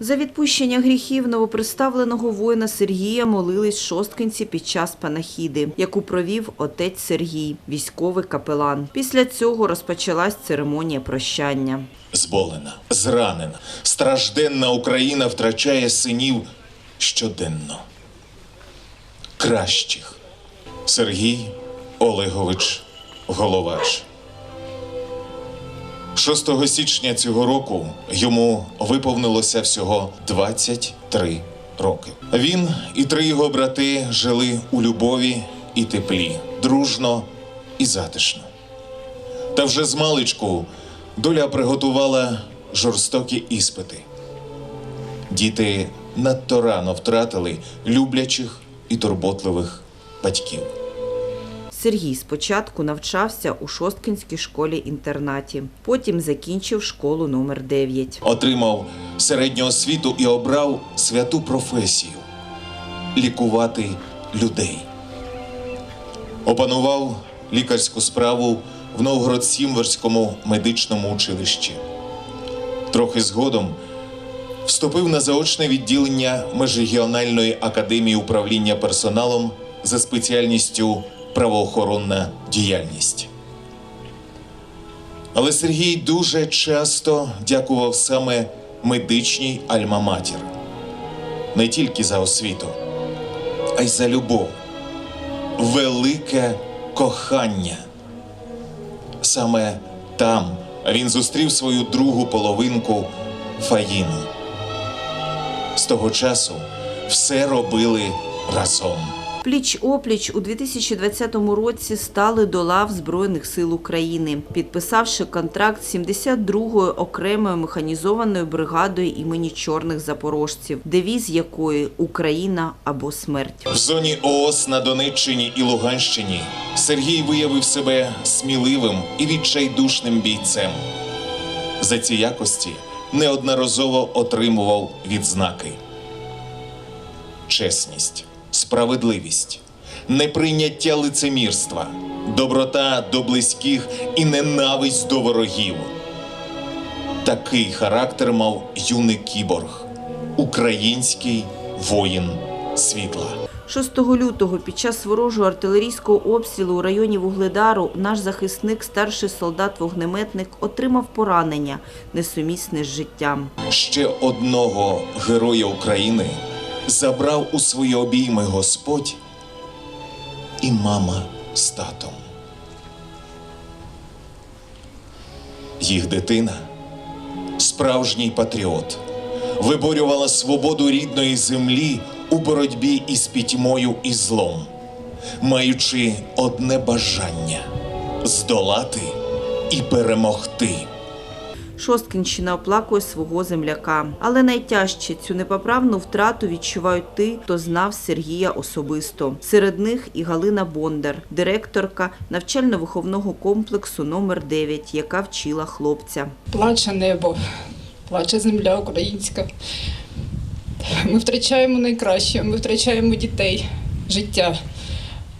За відпущення гріхів новоприставленого воїна Сергія молились шосткинці під час панахіди, яку провів отець Сергій, військовий капелан. Після цього розпочалась церемонія прощання. Зболена, зранена, стражденна Україна втрачає синів щоденно. Кращих. Сергій Олегович Головач. 6 січня цього року йому виповнилося всього 23 роки. Він і три його брати жили у любові і теплі, дружно і затишно. Та вже з маличку доля приготувала жорстокі іспити. Діти надто рано втратили люблячих і турботливих батьків. Сергій спочатку навчався у Шосткинській школі-інтернаті, потім закінчив школу номер 9. Отримав середню освіту і обрав святу професію лікувати людей. Опанував лікарську справу в Новгород-Сімверському медичному училищі. Трохи згодом вступив на заочне відділення Межрегіональної академії управління персоналом за спеціальністю правоохоронна діяльність. Але Сергій дуже часто дякував саме медичній альма-матір. Не тільки за освіту, а й за любов, велике кохання. Саме там він зустрів свою другу половинку Фаїну. З того часу все робили разом. Пліч-опліч у 2020 році стали до лав Збройних сил України, підписавши контракт з 72-ю окремою механізованою бригадою імені чорних запорожців, девіз якої Україна або смерть. В зоні ООС на Донеччині і Луганщині Сергій виявив себе сміливим і відчайдушним бійцем. За ці якості неодноразово отримував відзнаки: чесність, справедливість, неприйняття лицемірства, доброта до близьких і ненависть до ворогів. Такий характер мав юний кіборг, український воїн світла. 6 лютого під час ворожого артилерійського обстрілу у районі Вугледару наш захисник, старший солдат-вогнеметник, отримав поранення, несумісне з життям. ще одного героя України забрав у свої обійми Господь і мама з татом. Їх дитина, справжній патріот, виборювала свободу рідної землі у боротьбі із пітьмою і злом, маючи одне бажання здолати і перемогти. Шосткинщина оплакує свого земляка. Але найтяжче цю непоправну втрату відчувають ті, хто знав Сергія особисто. Серед них і Галина Бондар, директорка навчально-виховного комплексу номер 9 яка вчила хлопця. Плаче небо, плаче земля українська. Ми втрачаємо найкраще, ми втрачаємо дітей, життя.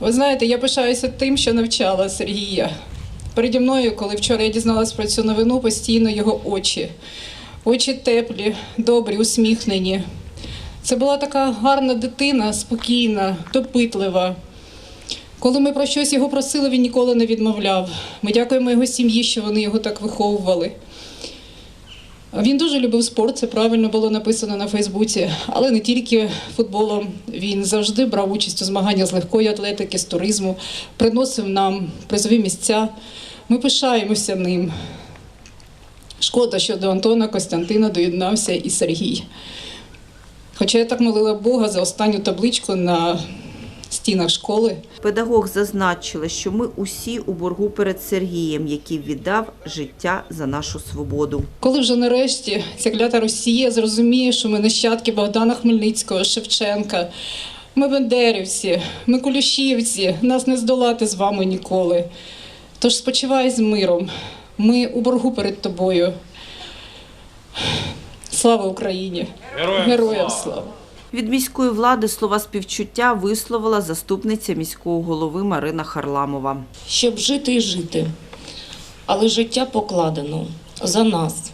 Ви знаєте, я пишаюся тим, що навчала Сергія. Переді мною, коли вчора я дізналась про цю новину, постійно його очі. Очі теплі, добрі, усміхнені. Це була така гарна дитина, спокійна, допитлива. Коли ми про щось його просили, він ніколи не відмовляв. Ми дякуємо його сім'ї, що вони його так виховували. Він дуже любив спорт, це правильно було написано на Фейсбуці, але не тільки футболом. Він завжди брав участь у змаганнях з легкої атлетики, з туризму, приносив нам призові місця. Ми пишаємося ним. Шкода, що до Антона Костянтина доєднався і Сергій. Хоча я так молила Бога за останню табличку на стінах школи. Педагог зазначила, що ми усі у боргу перед Сергієм, який віддав життя за нашу свободу. Коли вже нарешті ця клята Росія зрозуміє, що ми нащадки Богдана Хмельницького, Шевченка, ми бендерівці, ми кулішівці, нас не здолати з вами ніколи. Тож спочивай з миром. Ми у боргу перед тобою. Слава Україні! Героям слава! Від міської влади слова співчуття висловила заступниця міського голови Марина Харламова. щоб жити і жити. Але життя покладено за нас,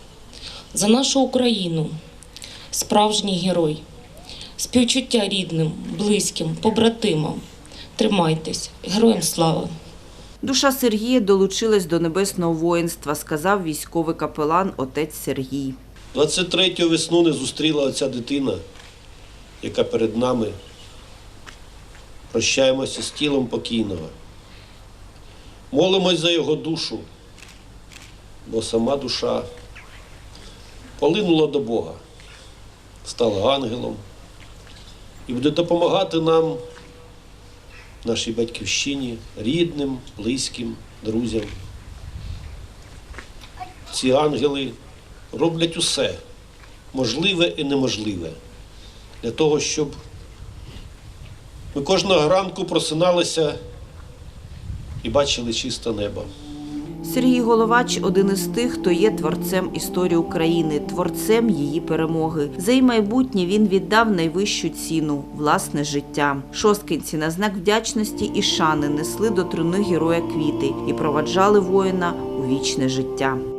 за нашу Україну. справжній герой. Співчуття рідним, близьким, побратимам. Тримайтесь, героям слава! Душа Сергія долучилась до небесного воїнства, сказав військовий капелан отець Сергій. 23 весну не зустріла оця дитина, яка перед нами. Прощаємося з тілом покійного. Молимось за його душу, бо сама душа полинула до Бога, стала ангелом і буде допомагати нам, нашій батьківщині, рідним, близьким, друзям. Ці ангели роблять усе можливе і неможливе для того, щоб ми кожного ранку просиналися і бачили чисте небо. Сергій Головач один із тих, хто є творцем історії України, творцем її перемоги. За її майбутнє він віддав найвищу ціну власне життя. Шосткинці на знак вдячності і шани несли до труни героя квіти і проваджали воїна у вічне життя.